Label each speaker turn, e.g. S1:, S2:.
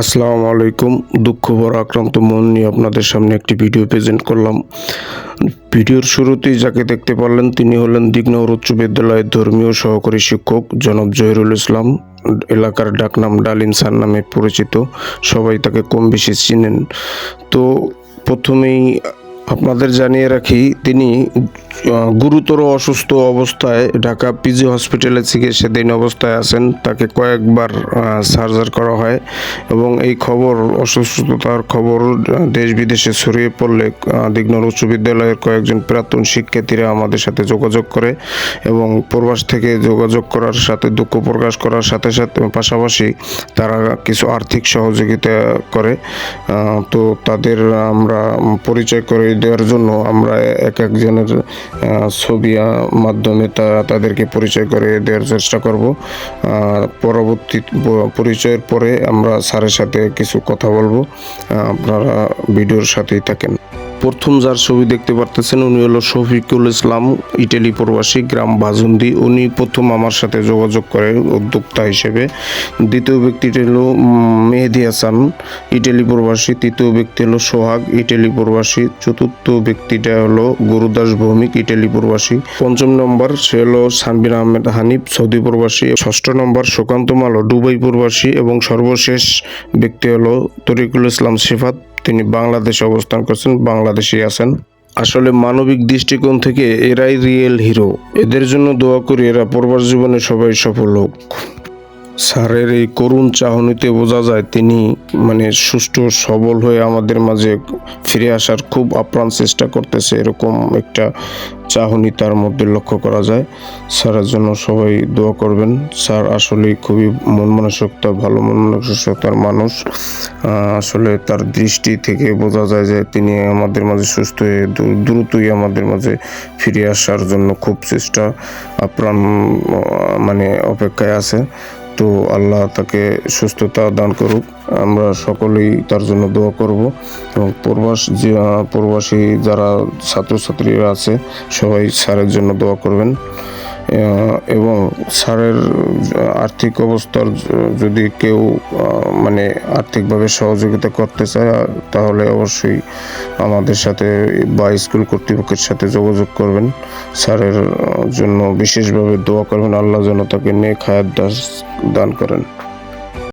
S1: আসসালামু আলাইকুম। দুঃখ ভরা, আক্রান্ত মন নিয়ে আপনাদের সামনে একটি ভিডিও প্রেজেন্ট করলাম। ভিডিওর শুরুতেই যাকে দেখতে পারলেন, তিনি হলেন দিগনগর উচ্চ বিদ্যালয়ের ধর্মীয় সহকারী শিক্ষক জনাব জহিরুল ইসলাম। এলাকার ডাকনাম ডালিন স্যার নামে পরিচিত। সবাই তাকে কম বেশি চিনেন। তো প্রথমেই আপনাদের জানিয়ে রাখি, তিনি গুরুতর অসুস্থ অবস্থায় ঢাকা পিজি হসপিটালে চিকিৎসাধীন অবস্থায় আছেন। তাকে কয়েকবার সার্জার করা হয় এবং এই খবর, অসুস্থতার খবর দেশ বিদেশে ছড়িয়ে পড়লে দিগনর উচ্চ বিদ্যালয়ের কয়েকজন প্রাক্তন শিক্ষার্থীরা আমাদের সাথে যোগাযোগ করে এবং প্রবাস থেকে যোগাযোগ করার সাথে, দুঃখ প্রকাশ করার সাথে সাথে পাশাপাশি তারা কিছু আর্থিক সহযোগিতা করে। তো তাদের আমরা পরিচয় করে দেওয়ার জন্য আমরা এক একজনের ছবি মাধ্যমে তারা তাদেরকে পরিচয় করে দেওয়ার চেষ্টা করব। পরবর্তী পরিচয়ের পরে আমরা স্যারের সাথে কিছু কথা বলব। আপনারা ভিডিওর সাথেই থাকেন। প্রথম যার ছবি দেখতে পারতেছেন, উনি হলো শফিকুল ইসলাম, ইটালি প্রবাসী, গ্রাম বাজুন্দি। উনি প্রথম আমার সাথে যোগাযোগ করে উদ্যোক্তা হিসেবে। দ্বিতীয় ব্যক্তিটি হলো মেহেদি হাসান, ইটালি প্রবাসী। তৃতীয় ব্যক্তি হলো সোহাগ, ইটালি প্রবাসী। চতুর্থ ব্যক্তিটা হলো গুরুদাস ভৌমিক, ইটালি প্রবাসী। পঞ্চম নম্বর, সে হলো সানবির আহমেদ হানিফ, সৌদি প্রবাসী। ষষ্ঠ নম্বর, সুকান্ত মালো, দুবাই প্রবাসী। এবং সর্বশেষ ব্যক্তি হলো তরিকুল ইসলাম সিফাত। তিনি বাংলাদেশে অবস্থান করছেন বাংলাদেশে আছেন। আসলে মানবিক দৃষ্টিকোণ থেকে এরাই রিয়েল হিরো এদের জন্য দোয়া করি, এরা প্রবাস জীবনে সবাই সফল হোক। স্যারের এই করুণ চাহনিতে বোঝা যায় তিনি মানে সুষ্ঠু, সবল হয়ে আমাদের মাঝে ফিরে আসার খুব আপ্রাণ চেষ্টা করতেছে। এরকম একটা চাহনি তার মধ্যে লক্ষ্য করা যায়। স্যারের জন্য সবাই দোয়া করবেন। স্যার আসলে খুবই মন মানসিকতা, ভালো মন মানসিকতার মানুষ। আসলে তার দৃষ্টি থেকে বোঝা যায় যে তিনি আমাদের মাঝে সুস্থ হয়ে দ্রুতই আমাদের মাঝে ফিরে আসার জন্য খুব চেষ্টা, আপ্রাণ মানে অপেক্ষায় আছে। তো আল্লাহ তাকে সুস্থতা দান করুক। আমরা সকলেই তার জন্য দোয়া করব এবং প্রবাস যে প্রবাসী যারা ছাত্রছাত্রীরা আছে, সবাই স্যারের জন্য দোয়া করবেন। এবং স্যারের আর্থিক অবস্থার যদি কেউ মানে আর্থিকভাবে সহযোগিতা করতে চায় তাহলে অবশ্যই আমাদের সাথে বা স্কুল কর্তৃপক্ষের সাথে যোগাযোগ করবেন। স্যারের জন্য বিশেষভাবে দোয়া করবেন। আল্লাহ যেন তাকে নেক হায়াত দান করেন।